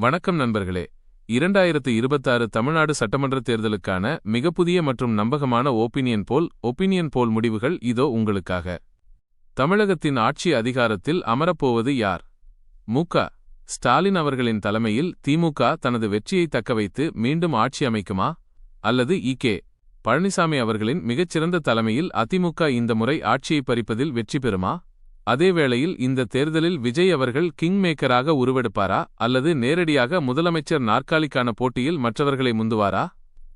வணக்கம் நண்பர்களே. இரண்டாயிரத்து இருபத்தாறு தமிழ்நாடு சட்டமன்ற தேர்தலுக்கான மிக புதிய மற்றும் நம்பகமான ஒப்பீனியன் போல் ஒப்பீனியன் போல் முடிவுகள் இதோ உங்களுக்காக. தமிழகத்தின் ஆட்சி அதிகாரத்தில் அமரப்போவது யார்? முக ஸ்டாலின் அவர்களின் தலைமையில் திமுக தனது வெற்றியை தக்கவைத்து மீண்டும் ஆட்சி அமைக்குமா? அல்லது இகே பழனிசாமி அவர்களின் மிகச்சிறந்த தலைமையில் அதிமுக இந்த முறை ஆட்சியை பறிப்பதில் வெற்றி பெறுமா? அதேவேளையில் இந்த தேர்தலில் விஜய் அவர்கள் கிங் மேக்கராக உருவெடுப்பாரா அல்லது நேரடியாக முதலமைச்சர் நாற்காலிக்கான போட்டியில் மற்றவர்களை முந்துவாரா?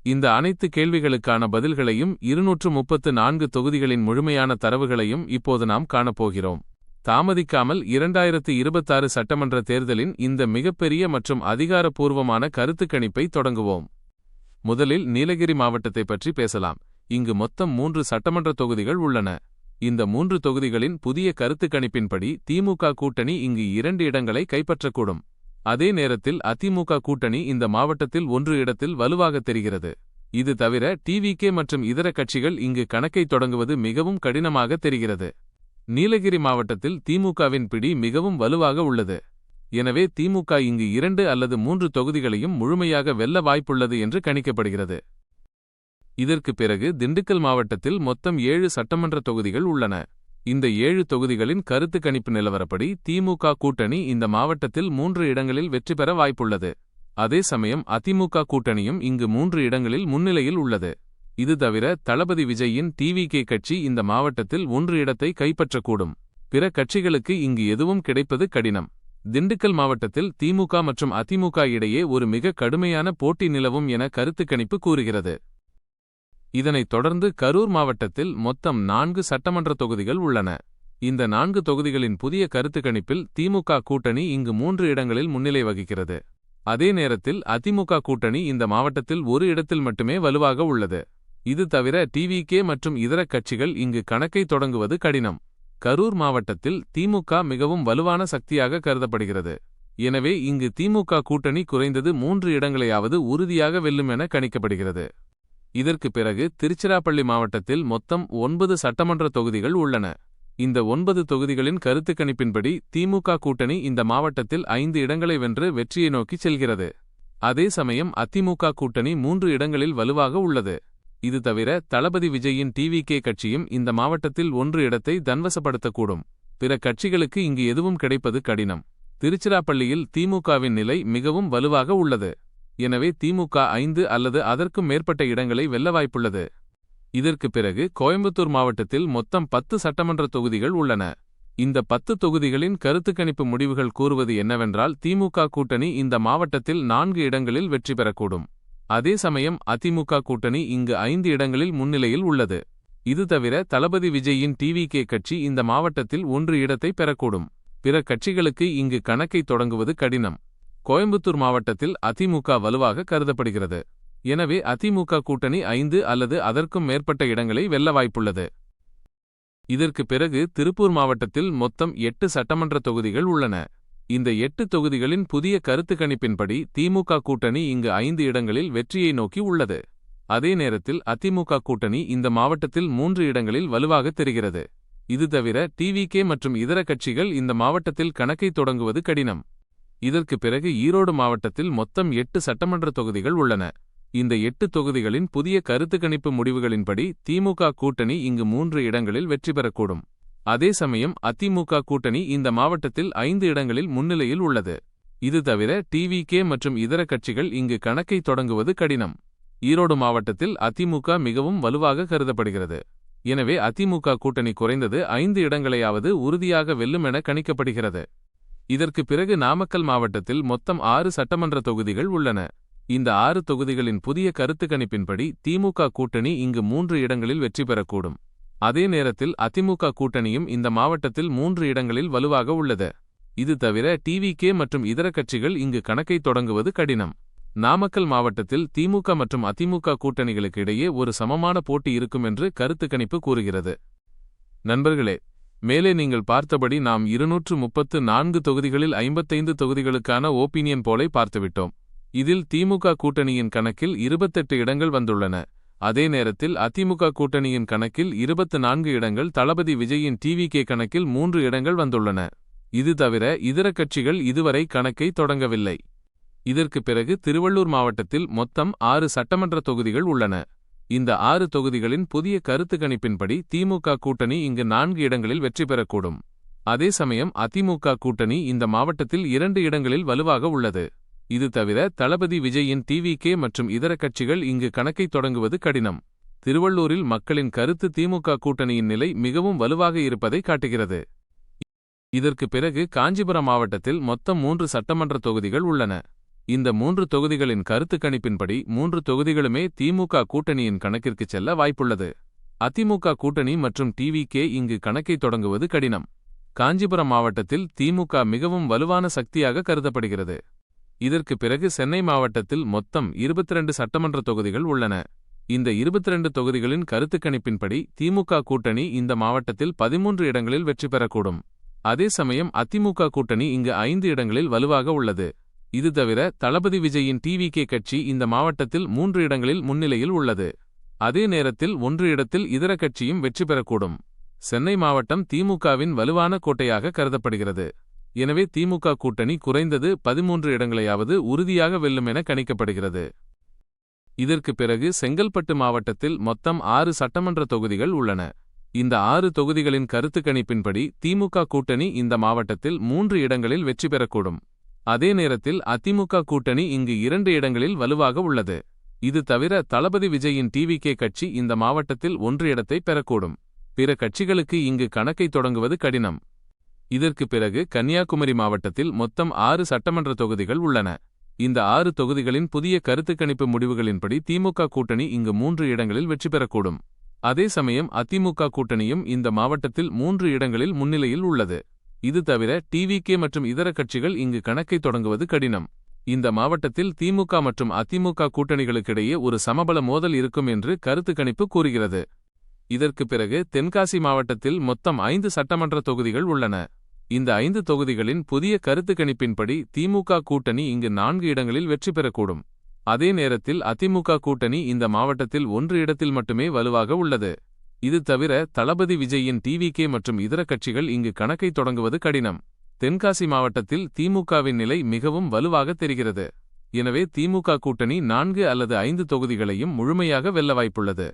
இந்த அனைத்து கேள்விகளுக்கான பதில்களையும் இருநூற்று முப்பத்து நான்கு தொகுதிகளின் முழுமையான தரவுகளையும் இப்போது நாம் காணப்போகிறோம். தாமதிக்காமல் இரண்டாயிரத்து இருபத்தாறு சட்டமன்ற தேர்தலின் இந்த மிகப்பெரிய மற்றும் அதிகாரப்பூர்வமான கருத்துக்கணிப்பை தொடங்குவோம். முதலில் நீலகிரி மாவட்டத்தை பற்றி பேசலாம். இங்கு மொத்தம் மூன்று சட்டமன்ற தொகுதிகள் உள்ளன. இந்த மூன்று தொகுதிகளின் புதிய கருத்து கணிப்பின்படி திமுக கூட்டணி இங்கு இரண்டு இடங்களை கைப்பற்றக்கூடும். அதே நேரத்தில் அதிமுக கூட்டணி இந்த மாவட்டத்தில் ஒன்று இடத்தில் வலுவாக தெரிகிறது. இது தவிர டிவிகே மற்றும் இதர கட்சிகள் இங்கு கணக்கை தொடங்குவது மிகவும் கடினமாக தெரிகிறது. நீலகிரி மாவட்டத்தில் திமுகவின் பிடி மிகவும் வலுவாக உள்ளது. எனவே திமுக இங்கு இரண்டு அல்லது மூன்று தொகுதிகளையும் முழுமையாக வெல்ல வாய்ப்புள்ளது என்று கணிக்கப்படுகிறது. இதற்கு பிறகு திண்டுக்கல் மாவட்டத்தில் மொத்தம் ஏழு சட்டமன்ற தொகுதிகள் உள்ளன. இந்த ஏழு தொகுதிகளின் கருத்து கணிப்பு நிலவரப்படி திமுக கூட்டணி இந்த மாவட்டத்தில் மூன்று இடங்களில் வெற்றி பெற வாய்ப்புள்ளது. அதே சமயம் அதிமுக கூட்டணியும் இங்கு மூன்று இடங்களில் முன்னிலையில் உள்ளது. இது தவிர தளபதி விஜயின் டிவிகே கட்சி இந்த மாவட்டத்தில் ஒன்று இடத்தை கைப்பற்றக்கூடும். பிற கட்சிகளுக்கு இங்கு எதுவும் கிடைப்பது கடினம். திண்டுக்கல் மாவட்டத்தில் திமுக மற்றும் அதிமுக இடையே ஒரு மிக கடுமையான போட்டி நிலவும் என கருத்து கணிப்பு கூறுகிறது. இதனைத் தொடர்ந்து கரூர் மாவட்டத்தில் மொத்தம் நான்கு சட்டமன்ற தொகுதிகள் உள்ளன. இந்த நான்கு தொகுதிகளின் புதிய கருத்து கணிப்பில் திமுக கூட்டணி இங்கு மூன்று இடங்களில் முன்னிலை வகிக்கிறது. அதே நேரத்தில் அதிமுக கூட்டணி இந்த மாவட்டத்தில் ஒரு இடத்தில் மட்டுமே வலுவாக உள்ளது. இது தவிர டிவிகே மற்றும் இதர கட்சிகள் இங்கு கணக்கை தொடங்குவது கடினம். கரூர் மாவட்டத்தில் திமுக மிகவும் வலுவான சக்தியாக கருதப்படுகிறது. எனவே இங்கு திமுக கூட்டணி குறைந்தது மூன்று இடங்களையாவது உறுதியாக வெல்லும் என கணிக்கப்படுகிறது. இதற்கு பிறகு திருச்சிராப்பள்ளி மாவட்டத்தில் மொத்தம் ஒன்பது சட்டமன்ற தொகுதிகள் உள்ளன. இந்த ஒன்பது தொகுதிகளின் கருத்து கணிப்பின்படி திமுக கூட்டணி இந்த மாவட்டத்தில் ஐந்து இடங்களை வென்று வெற்றியை நோக்கி செல்கிறது. அதே சமயம் அதிமுக கூட்டணி மூன்று இடங்களில் வலுவாக உள்ளது. இது தவிர தளபதி விஜயின் டிவிகே கட்சியும் இந்த மாவட்டத்தில் ஒன்று இடத்தை தன்வசப்படுத்தக்கூடும். பிற கட்சிகளுக்கு இங்கு எதுவும் கிடைப்பது கடினம். திருச்சிராப்பள்ளியில் திமுகவின் நிலை மிகவும் வலுவாக உள்ளது. எனவே திமுக ஐந்து அல்லது அதற்கும் மேற்பட்ட இடங்களை வெல்ல வாய்ப்புள்ளது. இதற்கு பிறகு கோயம்புத்தூர் மாவட்டத்தில் மொத்தம் பத்து சட்டமன்ற தொகுதிகள் உள்ளன. இந்த பத்து தொகுதிகளின் கருத்து கணிப்பு முடிவுகள் கூறுவது என்னவென்றால் திமுக கூட்டணி இந்த மாவட்டத்தில் நான்கு இடங்களில் வெற்றி பெறக்கூடும். அதே சமயம் அதிமுக கூட்டணி இங்கு ஐந்து இடங்களில் முன்னிலையில் உள்ளது. இது தவிர தளபதி விஜயின் டிவிகே கட்சி இந்த மாவட்டத்தில் ஒன்று இடத்தை பெறக்கூடும். பிற கட்சிகளுக்கு இங்கு கணக்கை தொடங்குவது கடினம். கோயம்புத்தூர் மாவட்டத்தில் அதிமுக வலுவாக கருதப்படுகிறது. எனவே அதிமுக கூட்டணி ஐந்து அல்லது அதற்கும் மேற்பட்ட இடங்களை வெல்ல வாய்ப்புள்ளது. இதற்கு பிறகு திருப்பூர் மாவட்டத்தில் மொத்தம் எட்டு சட்டமன்ற தொகுதிகள் உள்ளன. இந்த எட்டு தொகுதிகளின் புதிய கருத்து கணிப்பின்படி திமுக கூட்டணி இங்கு ஐந்து இடங்களில் வெற்றியை நோக்கி உள்ளது. அதே நேரத்தில் அதிமுக கூட்டணி இந்த மாவட்டத்தில் மூன்று இடங்களில் வலுவாக தெரிகிறது. இது தவிர டிவிகே மற்றும் இதர கட்சிகள் இந்த மாவட்டத்தில் கணக்கை தொடங்குவது கடினம். இதற்கு பிறகு ஈரோடு மாவட்டத்தில் மொத்தம் எட்டு சட்டமன்ற தொகுதிகள் உள்ளன. இந்த எட்டு தொகுதிகளின் புதிய கருத்து கணிப்பு முடிவுகளின்படி திமுக கூட்டணி இங்கு மூன்று இடங்களில் வெற்றி பெறக்கூடும். அதே சமயம் அதிமுக கூட்டணி இந்த மாவட்டத்தில் ஐந்து இடங்களில் முன்னிலையில் உள்ளது. இது தவிர டிவிகே மற்றும் இதர கட்சிகள் இங்கு கணக்கை தொடங்குவது கடினம். ஈரோடு மாவட்டத்தில் அதிமுக மிகவும் வலுவாக கருதப்படுகிறது. எனவே அதிமுக கூட்டணி குறைந்தது ஐந்து இடங்களையாவது உறுதியாக வெல்லும் என கணிக்கப்படுகிறது. இதற்கு பிறகு நாமக்கல் மாவட்டத்தில் மொத்தம் ஆறு சட்டமன்ற தொகுதிகள் உள்ளன. இந்த ஆறு தொகுதிகளின் புதிய கருத்து கணிப்பின்படி திமுக கூட்டணி இங்கு மூன்று இடங்களில் வெற்றி பெறக்கூடும். அதே நேரத்தில் அதிமுக கூட்டணியும் இந்த மாவட்டத்தில் மூன்று இடங்களில் வலுவாக உள்ளது. இது தவிர டிவிகே மற்றும் இதர கட்சிகள் இங்கு கணக்கை தொடங்குவது கடினம். நாமக்கல் மாவட்டத்தில் திமுக மற்றும் அதிமுக கூட்டணிகளுக்கு இடையே ஒரு சமமான போட்டி இருக்கும் என்று கருத்து கணிப்பு கூறுகிறது. நண்பர்களே மேலே நீங்கள் பார்த்தபடி நாம் இருநூற்று முப்பத்து நான்கு தொகுதிகளில் ஐம்பத்தைந்து தொகுதிகளுக்கான ஓப்பீனியன் போலை பார்த்துவிட்டோம். இதில் திமுக கூட்டணியின் கணக்கில் இருபத்தெட்டு இடங்கள் வந்துள்ளன. அதே நேரத்தில் அதிமுக கூட்டணியின் கணக்கில் இருபத்து நான்கு இடங்கள் தளபதி விஜயின் டிவிகே கணக்கில் மூன்று இடங்கள் வந்துள்ளன. இது தவிர இதர கட்சிகள் இதுவரை கணக்கை தொடங்கவில்லை. இதற்கு பிறகு திருவள்ளூர் மாவட்டத்தில் மொத்தம் ஆறு சட்டமன்ற தொகுதிகள் உள்ளன. இந்த ஆறு தொகுதிகளின் புதிய கருத்து கணிப்பின்படி திமுக கூட்டணி இங்கு நான்கு இடங்களில் வெற்றி பெறக்கூடும். அதே சமயம் அதிமுக கூட்டணி இந்த மாவட்டத்தில் இரண்டு இடங்களில் வலுவாக உள்ளது. இது தவிர தளபதி விஜயின் டிவிகே மற்றும் இதர கட்சிகள் இங்கு கணக்கை தொடங்குவது கடினம். திருவள்ளூரில் மக்களின் கருத்து திமுக கூட்டணியின் நிலை மிகவும் வலுவாக இருப்பதை காட்டுகிறது. இதற்கு பிறகு காஞ்சிபுரம் மாவட்டத்தில் மொத்தம் மூன்று சட்டமன்ற தொகுதிகள் உள்ளன. இந்த மூன்று தொகுதிகளின் கருத்து கணிப்பின்படி மூன்று தொகுதிகளுமே திமுக கூட்டணியின் கணக்கிற்கு செல்ல வாய்ப்புள்ளது. அதிமுக கூட்டணி மற்றும் டிவிகே இங்கு கணக்கை தொடங்குவது கடினம். காஞ்சிபுரம் மாவட்டத்தில் திமுக மிகவும் வலுவான சக்தியாக கருதப்படுகிறது. இதற்கு பிறகு சென்னை மாவட்டத்தில் மொத்தம் 22 சட்டமன்ற தொகுதிகள் உள்ளன. இந்த 22 தொகுதிகளின் கருத்து கணிப்பின்படி திமுக கூட்டணி இந்த மாவட்டத்தில் பதிமூன்று இடங்களில் வெற்றி பெறக்கூடும். அதே சமயம் அதிமுக கூட்டணி இங்கு ஐந்து இடங்களில் வலுவாக உள்ளது. இது தவிர தளபதி விஜயின் டிவிகே கட்சி இந்த மாவட்டத்தில் மூன்று இடங்களில் முன்னிலையில் உள்ளது. அதே நேரத்தில் ஒன்று இடத்தில் இதர கட்சியும் வெற்றி பெறக்கூடும். சென்னை மாவட்டம் திமுகவின் வலுவான கோட்டையாக கருதப்படுகிறது. எனவே திமுக கூட்டணி குறைந்தது பதிமூன்று இடங்களையாவது உறுதியாக வெல்லும் என கணிக்கப்படுகிறது. இதற்கு பிறகு செங்கல்பட்டு மாவட்டத்தில் மொத்தம் ஆறு சட்டமன்ற தொகுதிகள் உள்ளன. இந்த ஆறு தொகுதிகளின் கருத்து கணிப்பின்படி திமுக கூட்டணி இந்த மாவட்டத்தில் மூன்று இடங்களில் வெற்றி பெறக்கூடும். அதே நேரத்தில் அதிமுக கூட்டணி இங்கு இரண்டு இடங்களில் வலுவாக உள்ளது. இது தவிர தளபதி விஜயின் டிவிகே கட்சி இந்த மாவட்டத்தில் ஒன்று இடத்தை பெறக்கூடும். பிற கட்சிகளுக்கு இங்கு கணக்கை தொடங்குவது கடினம். இதற்கு பிறகு கன்னியாகுமரி மாவட்டத்தில் மொத்தம் ஆறு சட்டமன்ற தொகுதிகள் உள்ளன. இந்த ஆறு தொகுதிகளின் புதிய கருத்து கணிப்பு முடிவுகளின்படி திமுக கூட்டணி இங்கு மூன்று இடங்களில் வெற்றி பெறக்கூடும். அதே சமயம் அதிமுக கூட்டணியும் இந்த மாவட்டத்தில் மூன்று இடங்களில் முன்னிலையில் உள்ளது. இது தவிர டிவிகே மற்றும் இதர கட்சிகள் இங்கு கணக்கை தொடங்குவது கடினம். இந்த மாவட்டத்தில் திமுக மற்றும் அதிமுக கூட்டணிகளுக்கிடையே ஒரு சமபல மோதல் இருக்கும் என்று கருத்து கணிப்பு கூறுகிறது. இதற்கு பிறகு தென்காசி மாவட்டத்தில் மொத்தம் ஐந்து சட்டமன்ற தொகுதிகள் உள்ளன. இந்த ஐந்து தொகுதிகளின் புதிய கருத்து கணிப்பின்படி திமுக கூட்டணி இங்கு நான்கு இடங்களில் வெற்றி பெறக்கூடும். அதே நேரத்தில் அதிமுக கூட்டணி இந்த மாவட்டத்தில் ஒன்று இடத்தில் மட்டுமே வலுவாக உள்ளது. இது தவிர தளபதி விஜயின் டிவிகே மற்றும் இதர கட்சிகள் இங்கு கணக்கை தொடங்குவது கடினம். தென்காசி மாவட்டத்தில் திமுகவின் நிலை மிகவும் வலுவாக தெரிகிறது. எனவே திமுக கூட்டணி நான்கு அல்லது ஐந்து தொகுதிகளையும் முழுமையாக வெல்ல வாய்ப்புள்ளது.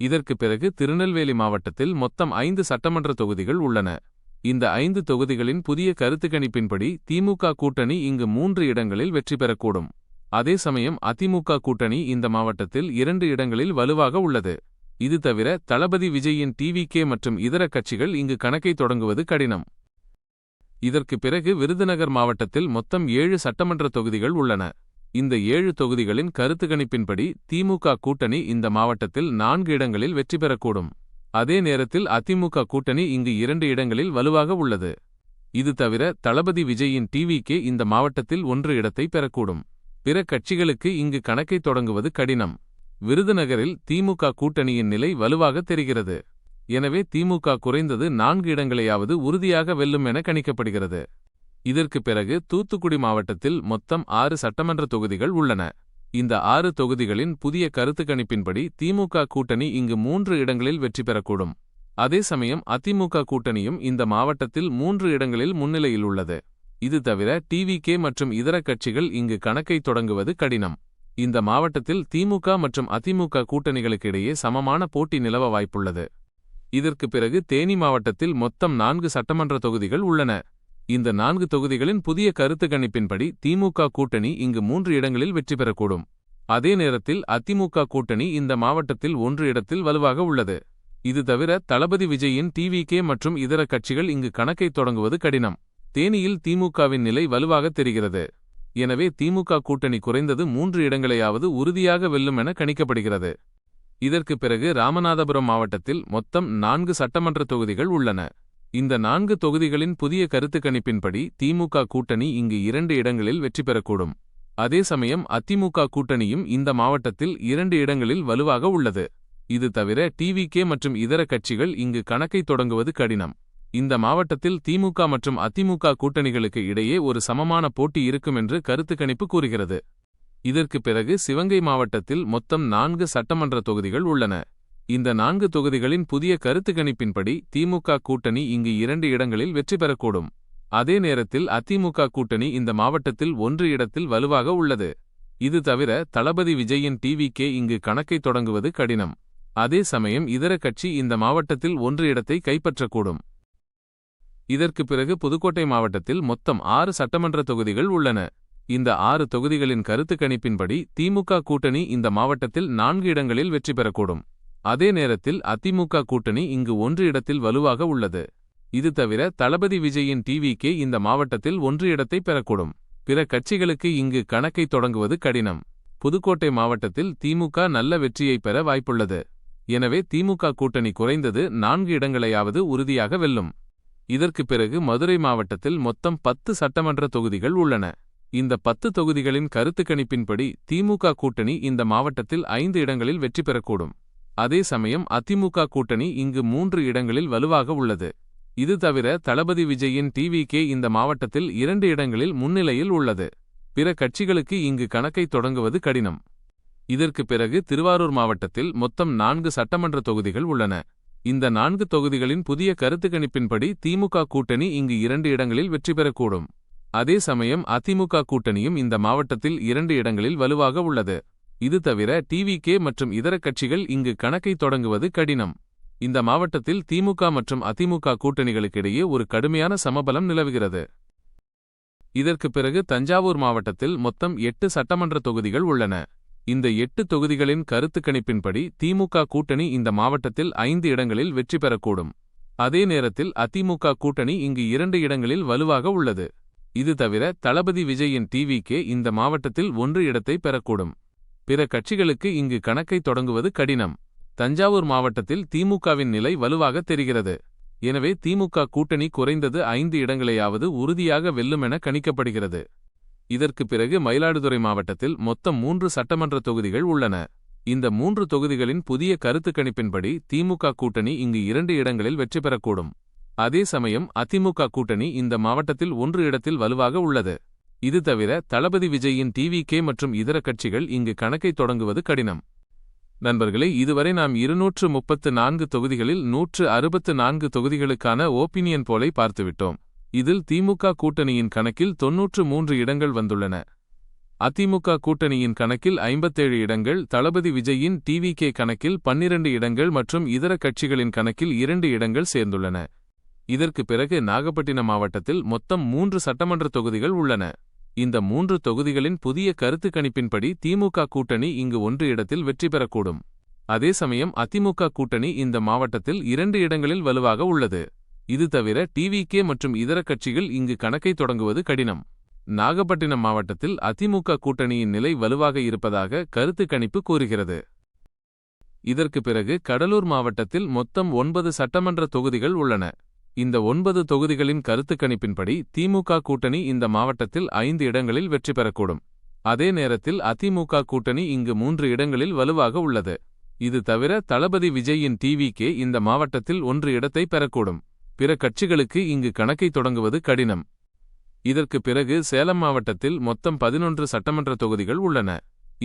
இதற்கு பிறகு திருநெல்வேலி மாவட்டத்தில் மொத்தம் ஐந்து சட்டமன்ற தொகுதிகள் உள்ளன. இந்த ஐந்து தொகுதிகளின் புதிய கருத்து கணிப்பின்படி திமுக கூட்டணி இங்கு மூன்று இடங்களில் வெற்றி பெறக்கூடும். அதே சமயம் அதிமுக கூட்டணி இந்த மாவட்டத்தில் இரண்டு இடங்களில் வலுவாக உள்ளது. இது தவிர தளபதி விஜயின் டிவிகே மற்றும் இதர கட்சிகள் இங்கு கணக்கை தொடங்குவது கடினம். இதற்கு பிறகு விருதுநகர் மாவட்டத்தில் மொத்தம் ஏழு சட்டமன்ற தொகுதிகள் உள்ளன. இந்த ஏழு தொகுதிகளின் கருத்து கணிப்பின்படி திமுக கூட்டணி இந்த மாவட்டத்தில் நான்கு இடங்களில் வெற்றி பெறக்கூடும். அதே நேரத்தில் அதிமுக கூட்டணி இங்கு இரண்டு இடங்களில் வலுவாக உள்ளது. இது தவிர தளபதி விஜயின் டிவிகே இந்த மாவட்டத்தில் ஒன்று இடத்தை பெறக்கூடும். பிற கட்சிகளுக்கு இங்கு கணக்கை தொடங்குவது கடினம். விருதுநகரில் திமுக கூட்டணியின் நிலை வலுவாக தெரிகிறது. எனவே திமுக குறைந்தது நான்கு இடங்களையாவது உறுதியாக வெல்லும் என கணிக்கப்படுகிறது. இதற்கு பிறகு தூத்துக்குடி மாவட்டத்தில் மொத்தம் ஆறு சட்டமன்ற தொகுதிகள் உள்ளன. இந்த ஆறு தொகுதிகளின் புதிய கருத்து கணிப்பின்படி திமுக கூட்டணி இங்கு மூன்று இடங்களில் வெற்றி பெறக்கூடும். அதே சமயம் அதிமுக கூட்டணியும் இந்த மாவட்டத்தில் மூன்று இடங்களில் முன்னிலையில் உள்ளது. இது தவிர டிவிகே மற்றும் இதர கட்சிகள் இங்கு கணக்கை தொடங்குவது கடினம். இந்த மாவட்டத்தில் திமுக மற்றும் அதிமுக கூட்டணிகளுக்கிடையே சமமான போட்டி நிலவ வாய்ப்புள்ளது. இதற்கு பிறகு தேனி மாவட்டத்தில் மொத்தம் நான்கு சட்டமன்ற தொகுதிகள் உள்ளன. இந்த நான்கு தொகுதிகளின் புதிய கருத்து கணிப்பின்படி திமுக கூட்டணி இங்கு மூன்று இடங்களில் வெற்றி பெறக்கூடும். அதே நேரத்தில் அதிமுக கூட்டணி இந்த மாவட்டத்தில் ஒன்று இடத்தில் வலுவாக உள்ளது. இது தவிர தளபதி விஜயின் டிவிகே மற்றும் இதர கட்சிகள் இங்கு கணக்கை தொடங்குவது கடினம். தேனியில் திமுகவின் நிலை வலுவாக தெரிகிறது. எனவே திமுக கூட்டணி குறைந்தது மூன்று இடங்களையாவது உறுதியாக வெல்லும் என கணிக்கப்படுகிறது. இதற்கு பிறகு ராமநாதபுரம் மாவட்டத்தில் மொத்தம் நான்கு சட்டமன்ற தொகுதிகள் உள்ளன. இந்த நான்கு தொகுதிகளின் புதிய கருத்து கணிப்பின்படி திமுக கூட்டணி இங்கு இரண்டு இடங்களில் வெற்றி பெறக்கூடும். அதே சமயம் அதிமுக கூட்டணியும் இந்த மாவட்டத்தில் இரண்டு இடங்களில் வலுவாக உள்ளது. இது தவிர டிவிகே மற்றும் இதர கட்சிகள் இங்கு கணக்கை தொடங்குவது கடினம். இந்த மாவட்டத்தில் திமுக மற்றும் அதிமுக கூட்டணிகளுக்கு இடையே ஒரு சமமான போட்டி இருக்கும் என்று கருத்து கணிப்பு கூறுகிறது. இதற்கு பிறகு சிவங்கை மாவட்டத்தில் மொத்தம் நான்கு சட்டமன்ற தொகுதிகள் உள்ளன. இந்த நான்கு தொகுதிகளின் புதிய கருத்து கணிப்பின்படி திமுக கூட்டணி இங்கு இரண்டு இடங்களில் வெற்றி பெறக்கூடும். அதே நேரத்தில் அதிமுக கூட்டணி இந்த மாவட்டத்தில் ஒன்று இடத்தில் வலுவாக உள்ளது. இது தவிர தளபதி விஜயின் டிவிகே இங்கு கணக்கை தொடங்குவது கடினம். அதே சமயம் இதர கட்சி இந்த மாவட்டத்தில் ஒன்று இடத்தை கைப்பற்றக்கூடும். இதற்கு பிறகு புதுக்கோட்டை மாவட்டத்தில் மொத்தம் ஆறு சட்டமன்ற தொகுதிகள் உள்ளன. இந்த ஆறு தொகுதிகளின் கருத்து கணிப்பின்படி திமுக கூட்டணி இந்த மாவட்டத்தில் நான்கு இடங்களில் வெற்றி பெறக்கூடும். அதே நேரத்தில் அதிமுக கூட்டணி இங்கு ஒன்று இடத்தில் வலுவாக உள்ளது. இது தவிர தளபதி விஜயின் டிவிகே இந்த மாவட்டத்தில் ஒன்று இடத்தை பெறக்கூடும். பிற கட்சிகளுக்கு இங்கு கணக்கை தொடங்குவது கடினம். புதுக்கோட்டை மாவட்டத்தில் திமுக நல்ல வெற்றியை பெற வாய்ப்புள்ளது. எனவே திமுக கூட்டணி குறைந்தது நான்கு இடங்களையாவது உறுதியாக வெல்லும். இதற்கு பிறகு மதுரை மாவட்டத்தில் மொத்தம் பத்து சட்டமன்ற தொகுதிகள் உள்ளன. இந்த பத்து தொகுதிகளின் கருத்து கணிப்பின்படி திமுக கூட்டணி இந்த மாவட்டத்தில் ஐந்து இடங்களில் வெற்றி பெறக்கூடும். அதே சமயம் அதிமுக கூட்டணி இங்கு மூன்று இடங்களில் வலுவாக உள்ளது. இது தவிர தளபதி விஜயின் டிவிகே இந்த மாவட்டத்தில் இரண்டு இடங்களில் முன்னிலையில் உள்ளது. பிற கட்சிகளுக்கு இங்கு கணக்கை தொடங்குவது கடினம். இதற்கு பிறகு திருவாரூர் மாவட்டத்தில் மொத்தம் நான்கு சட்டமன்ற தொகுதிகள் உள்ளன. இந்த நான்கு தொகுதிகளின் புதிய கருத்து கணிப்பின்படி திமுக கூட்டணி இங்கு இரண்டு இடங்களில் வெற்றி பெறக்கூடும். அதே சமயம் அதிமுக கூட்டணியும் இந்த மாவட்டத்தில் இரண்டு இடங்களில் வலுவாக உள்ளது. இது தவிர டிவிகே மற்றும் இதர கட்சிகள் இங்கு கணக்கை தொடங்குவது கடினம். இந்த மாவட்டத்தில் திமுக மற்றும் அதிமுக கூட்டணிகளுக்கிடையே ஒரு கடுமையான சமபலம் நிலவுகிறது. இதற்கு பிறகு தஞ்சாவூர் மாவட்டத்தில் மொத்தம் எட்டு சட்டமன்ற தொகுதிகள் உள்ளன. இந்த எட்டு தொகுதிகளின் கருத்துக்கணிப்பின்படி திமுக கூட்டணி இந்த மாவட்டத்தில் ஐந்து இடங்களில் வெற்றி பெறக்கூடும். அதே நேரத்தில் அதிமுக கூட்டணி இங்கு இரண்டு இடங்களில் வலுவாக உள்ளது. இது தவிர தளபதி விஜயின் டிவிகே இந்த மாவட்டத்தில் ஒன்று இடத்தை பெறக்கூடும். பிற கட்சிகளுக்கு இங்கு கணக்கை தொடங்குவது கடினம். தஞ்சாவூர் மாவட்டத்தில் திமுகவின் நிலை வலுவாக தெரிகிறது. எனவே திமுக கூட்டணி குறைந்தது ஐந்து இடங்களையாவது உறுதியாக வெல்லுமென கணிக்கப்படுகிறது. இதற்கு பிறகு மயிலாடுதுறை மாவட்டத்தில் மொத்தம் மூன்று சட்டமன்ற தொகுதிகள் உள்ளன. இந்த மூன்று தொகுதிகளின் புதிய கருத்து கணிப்பின்படி திமுக கூட்டணி இங்கு இரண்டு இடங்களில் வெற்றி பெறக்கூடும். அதே சமயம் அதிமுக கூட்டணி இந்த மாவட்டத்தில் ஒன்று இடத்தில் வலுவாக உள்ளது. இது தவிர தளபதி விஜயின் டிவிகே மற்றும் இதர கட்சிகள் இங்கு கணக்கை தொடங்குவது கடினம். நண்பர்களே இதுவரை நாம் இருநூற்று முப்பத்து நான்கு தொகுதிகளில் நூற்று அறுபத்து நான்கு தொகுதிகளுக்கான ஓபினியன் போலை பார்த்துவிட்டோம். இதில் திமுக கூட்டணியின் கணக்கில் தொன்னூற்று மூன்று இடங்கள் வந்துள்ளன. அதிமுக கூட்டணியின் கணக்கில் ஐம்பத்தேழு இடங்கள் தளபதி விஜயின் டிவிகே கணக்கில் பன்னிரண்டு இடங்கள் மற்றும் இதர கட்சிகளின் கணக்கில் இரண்டு இடங்கள் சேர்ந்துள்ளன. இதற்கு பிறகு நாகப்பட்டினம் மாவட்டத்தில் மொத்தம் மூன்று சட்டமன்ற தொகுதிகள் உள்ளன. இந்த மூன்று தொகுதிகளின் புதிய கருத்து கணிப்பின்படி திமுக கூட்டணி இங்கு ஒன்று இடத்தில் வெற்றி பெறக்கூடும். அதே சமயம் அதிமுக கூட்டணி இந்த மாவட்டத்தில் இரண்டு இடங்களில் வலுவாக உள்ளது. இது தவிர டிவிகே மற்றும் இதர கட்சிகள் இங்கு கணக்கை தொடங்குவது கடினம். நாகப்பட்டினம் மாவட்டத்தில் அதிமுக கூட்டணியின் நிலை வலுவாக இருப்பதாக கருத்து கணிப்பு கூறுகிறது. இதற்கு பிறகு கடலூர் மாவட்டத்தில் மொத்தம் ஒன்பது சட்டமன்ற தொகுதிகள் உள்ளன. இந்த ஒன்பது தொகுதிகளின் கருத்து கணிப்பின்படி திமுக கூட்டணி இந்த மாவட்டத்தில் ஐந்து இடங்களில் வெற்றி பெறக்கூடும். அதே நேரத்தில் அதிமுக கூட்டணி இங்கு மூன்று இடங்களில் வலுவாக உள்ளது. இது தவிர தளபதி விஜயின் டிவிகே இந்த மாவட்டத்தில் ஒன்று இடத்தை பெறக்கூடும். பிற கட்சிகளுக்கு இங்கு கணக்கை தொடங்குவது கடினம். இதற்கு பிறகு சேலம் மாவட்டத்தில் மொத்தம் பதினொன்று சட்டமன்ற தொகுதிகள் உள்ளன.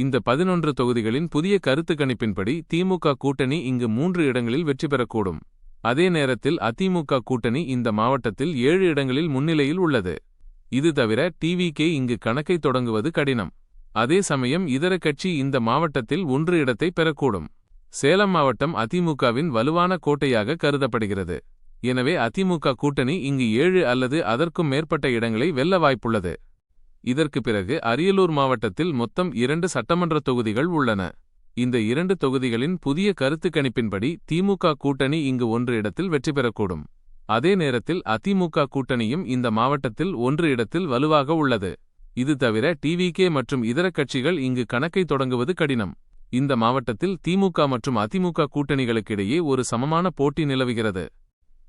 இந்த பதினொன்று தொகுதிகளின் புதிய கருத்து கணிப்பின்படி திமுக கூட்டணி இங்கு மூன்று இடங்களில் வெற்றி பெறக்கூடும். அதே நேரத்தில் அதிமுக கூட்டணி இந்த மாவட்டத்தில் ஏழு இடங்களில் முன்னிலையில் உள்ளது. இது தவிர டிவிகே இங்கு கணக்கை தொடங்குவது கடினம். அதே சமயம் இதர கட்சி இந்த மாவட்டத்தில் ஒன்று இடத்தை பெறக்கூடும். சேலம் மாவட்டம் அதிமுகவின் வலுவான கோட்டையாக கருதப்படுகிறது. எனவே அதிமுக கூட்டணி இங்கு ஏழு அல்லது அதற்கும் மேற்பட்ட இடங்களை வெல்ல வாய்ப்புள்ளது. இதற்கு பிறகு அரியலூர் மாவட்டத்தில் மொத்தம் இரண்டு சட்டமன்ற தொகுதிகள் உள்ளன. இந்த இரண்டு தொகுதிகளின் புதிய கருத்து கணிப்பின்படி திமுக கூட்டணி இங்கு ஒன்று இடத்தில் வெற்றி பெறக்கூடும். அதே நேரத்தில் அதிமுக கூட்டணியும் இந்த மாவட்டத்தில் ஒன்று இடத்தில் வலுவாக உள்ளது. இது தவிர டிவிகே மற்றும் இதர கட்சிகள் இங்கு கணக்கை தொடங்குவது கடினம். இந்த மாவட்டத்தில் திமுக மற்றும் அதிமுக கூட்டணிகளுக்கிடையே ஒரு சமமான போட்டி நிலவுகிறது.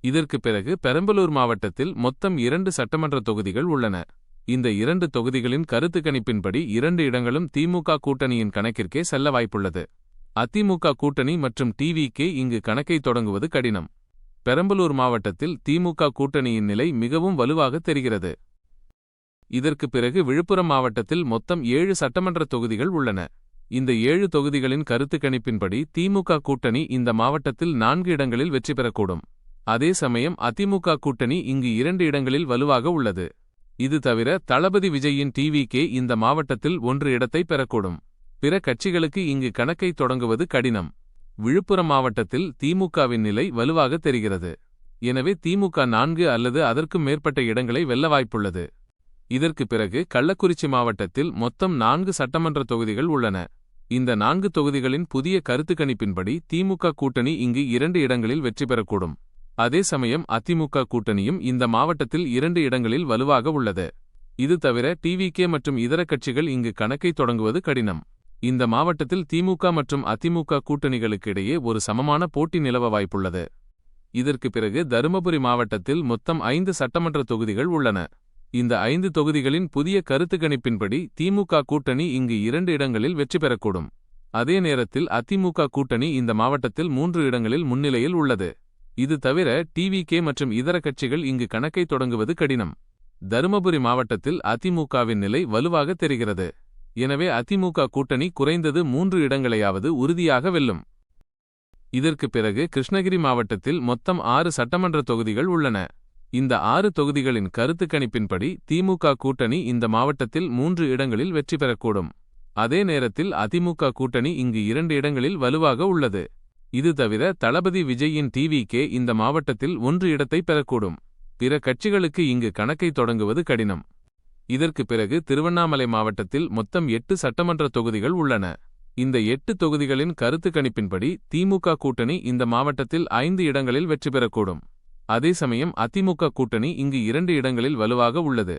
இதற்கு பிறகு பெரம்பலூர் மாவட்டத்தில் மொத்தம் இரண்டு சட்டமன்ற தொகுதிகள் உள்ளன. இந்த இரண்டு தொகுதிகளின் கருத்து கணிப்பின்படி இரண்டு இடங்களும் திமுக கூட்டணியின் கணக்கிற்கே செல்ல வாய்ப்புள்ளது. அதிமுக கூட்டணி மற்றும் டிவிக்கே இங்கு கணக்கை தொடங்குவது கடினம். பெரம்பலூர் மாவட்டத்தில் திமுக கூட்டணியின் நிலை மிகவும் வலுவாக தெரிகிறது. இதற்கு பிறகு விழுப்புரம் மாவட்டத்தில் மொத்தம் ஏழு சட்டமன்ற தொகுதிகள் உள்ளன. இந்த ஏழு தொகுதிகளின் கருத்து கணிப்பின்படி திமுக கூட்டணி இந்த மாவட்டத்தில் நான்கு இடங்களில் வெற்றி பெறக்கூடும். அதே சமயம் அதிமுக கூட்டணி இங்கு இரண்டு இடங்களில் வலுவாக உள்ளது. இது தவிர தளபதி விஜயின் டிவிகே இந்த மாவட்டத்தில் ஒன்று இடத்தை பெறக்கூடும். பிற கட்சிகளுக்கு இங்கு கணக்கை தொடங்குவது கடினம். விழுப்புரம் மாவட்டத்தில் திமுகவின் நிலை வலுவாக தெரிகிறது. எனவே திமுக நான்கு அல்லது அதற்கும் மேற்பட்ட இடங்களை வெல்ல வாய்ப்புள்ளது. இதற்கு பிறகு கள்ளக்குறிச்சி மாவட்டத்தில் மொத்தம் நான்கு சட்டமன்ற தொகுதிகள் உள்ளன. இந்த நான்கு தொகுதிகளின் புதிய கருத்து கணிப்பின்படி திமுக கூட்டணி இங்கு இரண்டு இடங்களில் வெற்றி பெறக்கூடும். அதே சமயம் அதிமுக கூட்டணியும் இந்த மாவட்டத்தில் இரண்டு இடங்களில் வலுவாக உள்ளது. இது தவிர டிவிகே மற்றும் இதர கட்சிகள் இங்கு கணக்கை தொடங்குவது கடினம். இந்த மாவட்டத்தில் திமுக மற்றும் அதிமுக கூட்டணிகளுக்கு இடையே ஒரு சமமான போட்டி நிலவ வாய்ப்புள்ளது. இதற்கு பிறகு தருமபுரி மாவட்டத்தில் மொத்தம் ஐந்து சட்டமன்ற தொகுதிகள் உள்ளன. இந்த ஐந்து தொகுதிகளின் புதிய கருத்து கணிப்பின்படி திமுக கூட்டணி இங்கு இரண்டு இடங்களில் வெற்றி பெறக்கூடும். அதே நேரத்தில் அதிமுக கூட்டணி இந்த மாவட்டத்தில் மூன்று இடங்களில் முன்னிலையில் உள்ளது. இது தவிர டிவிகே மற்றும் இதர கட்சிகள் இங்கு கணக்கை தொடங்குவது கடினம். தருமபுரி மாவட்டத்தில் அதிமுகவின் நிலை வலுவாக தெரிகிறது. எனவே அதிமுக கூட்டணி குறைந்தது மூன்று இடங்களையாவது உறுதியாக வெல்லும். இதற்கு பிறகு கிருஷ்ணகிரி மாவட்டத்தில் மொத்தம் ஆறு சட்டமன்ற தொகுதிகள் உள்ளன. இந்த ஆறு தொகுதிகளின் கருத்து கணிப்பின்படி திமுக கூட்டணி இந்த மாவட்டத்தில் மூன்று இடங்களில் வெற்றி பெறக்கூடும். அதே நேரத்தில் அதிமுக கூட்டணி இங்கு இரண்டு இடங்களில் வலுவாக உள்ளது. இது தவிர தளபதி விஜயின் டிவிகே இந்த மாவட்டத்தில் ஒன்று இடத்தை பெறக்கூடும். பிற கட்சிகளுக்கு இங்கு கணக்கை தொடங்குவது கடினம். இதற்கு பிறகு திருவண்ணாமலை மாவட்டத்தில் மொத்தம் எட்டு சட்டமன்ற தொகுதிகள் உள்ளன. இந்த எட்டு தொகுதிகளின் கருத்து கணிப்பின்படி திமுக கூட்டணி இந்த மாவட்டத்தில் ஐந்து இடங்களில் வெற்றி பெறக்கூடும். அதே சமயம் அதிமுக கூட்டணி இங்கு இரண்டு இடங்களில் வலுவாக உள்ளது.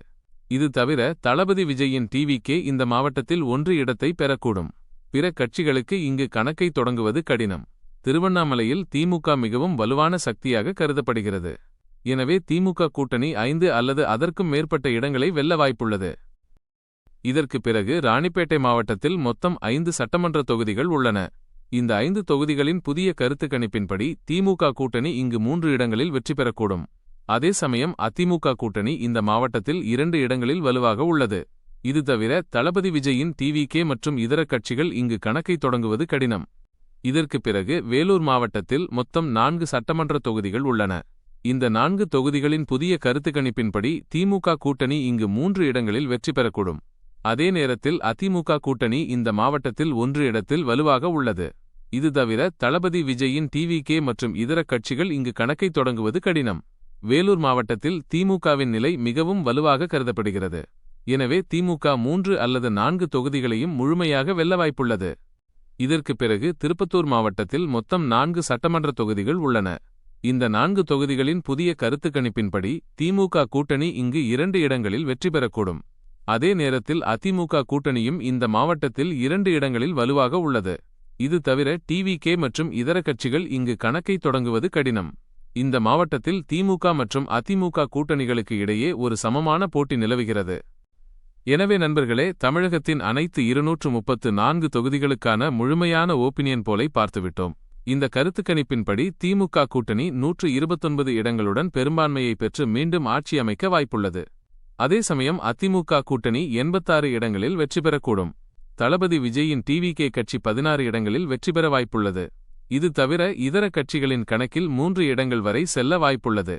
இது தவிர தளபதி விஜயின் டிவிக்கே இந்த மாவட்டத்தில் ஒன்று இடத்தை பெறக்கூடும். பிற கட்சிகளுக்கு இங்கு கணக்கை தொடங்குவது கடினம். திருவண்ணாமலையில் திமுக மிகவும் வலுவான சக்தியாக கருதப்படுகிறது. எனவே திமுக கூட்டணி ஐந்து அல்லது அதற்கும் மேற்பட்ட இடங்களை வெல்ல வாய்ப்புள்ளது. இதற்கு பிறகு ராணிப்பேட்டை மாவட்டத்தில் மொத்தம் ஐந்து சட்டமன்ற தொகுதிகள் உள்ளன. இந்த ஐந்து தொகுதிகளின் புதிய கருத்து கணிப்பின்படி திமுக கூட்டணி இங்கு மூன்று இடங்களில் வெற்றி பெறக்கூடும். அதே சமயம் அதிமுக கூட்டணி இந்த மாவட்டத்தில் இரண்டு இடங்களில் வலுவாக உள்ளது. இது தவிர தளபதி விஜயின் டிவிகே மற்றும் இதர கட்சிகள் இங்கு கணக்கை தொடங்குவது கடினம். இதற்கு பிறகு வேலூர் மாவட்டத்தில் மொத்தம் நான்கு சட்டமன்ற தொகுதிகள் உள்ளன. இந்த நான்கு தொகுதிகளின் புதிய கருத்து கணிப்பின்படி திமுக கூட்டணி இங்கு மூன்று இடங்களில் வெற்றி பெறக்கூடும். அதே நேரத்தில் அதிமுக கூட்டணி இந்த மாவட்டத்தில் ஒன்று இடத்தில் வலுவாக உள்ளது. இது தவிர தளபதி விஜயின் டிவிகே மற்றும் இதர கட்சிகள் இங்கு கணக்கை தொடங்குவது கடினம். வேலூர் மாவட்டத்தில் திமுகவின் நிலை மிகவும் வலுவாக கருதப்படுகிறது. எனவே திமுக மூன்று அல்லது நான்கு தொகுதிகளையும் முழுமையாக வெல்ல வாய்ப்புள்ளது. இதற்கு பிறகு திருப்பத்தூர் மாவட்டத்தில் மொத்தம் நான்கு சட்டமன்ற தொகுதிகள் உள்ளன. இந்த நான்கு தொகுதிகளின் புதிய கருத்து கணிப்பின்படி திமுக கூட்டணி இங்கு இரண்டு இடங்களில் வெற்றி பெறக்கூடும். அதே நேரத்தில் அதிமுக கூட்டணியும் இந்த மாவட்டத்தில் இரண்டு இடங்களில் வலுவாக உள்ளது. இது தவிர டிவிகே மற்றும் இதர கட்சிகள் இங்கு கணக்கை தொடங்குவது கடினம். இந்த மாவட்டத்தில் திமுக மற்றும் அதிமுக கூட்டணிகளுக்கு இடையே ஒரு சமமான போட்டி நிலவுகிறது. எனவே நண்பர்களே தமிழகத்தின் அனைத்து இருநூற்று முப்பத்து நான்கு தொகுதிகளுக்கான முழுமையான ஓபினியன் போலை பார்த்துவிட்டோம். இந்த கருத்துக்கணிப்பின்படி திமுக கூட்டணி நூற்று இருபத்தொன்பது இடங்களுடன் பெரும்பான்மையை பெற்று மீண்டும் ஆட்சி அமைக்க வாய்ப்புள்ளது. அதே சமயம் அதிமுக கூட்டணி எண்பத்தாறு இடங்களில் வெற்றி பெறக்கூடும். தளபதி விஜயின் டிவிகே கட்சி பதினாறு இடங்களில் வெற்றி பெற வாய்ப்புள்ளது. இது தவிர இதர கட்சிகளின் கணக்கில் மூன்று இடங்கள் வரை செல்ல வாய்ப்புள்ளது.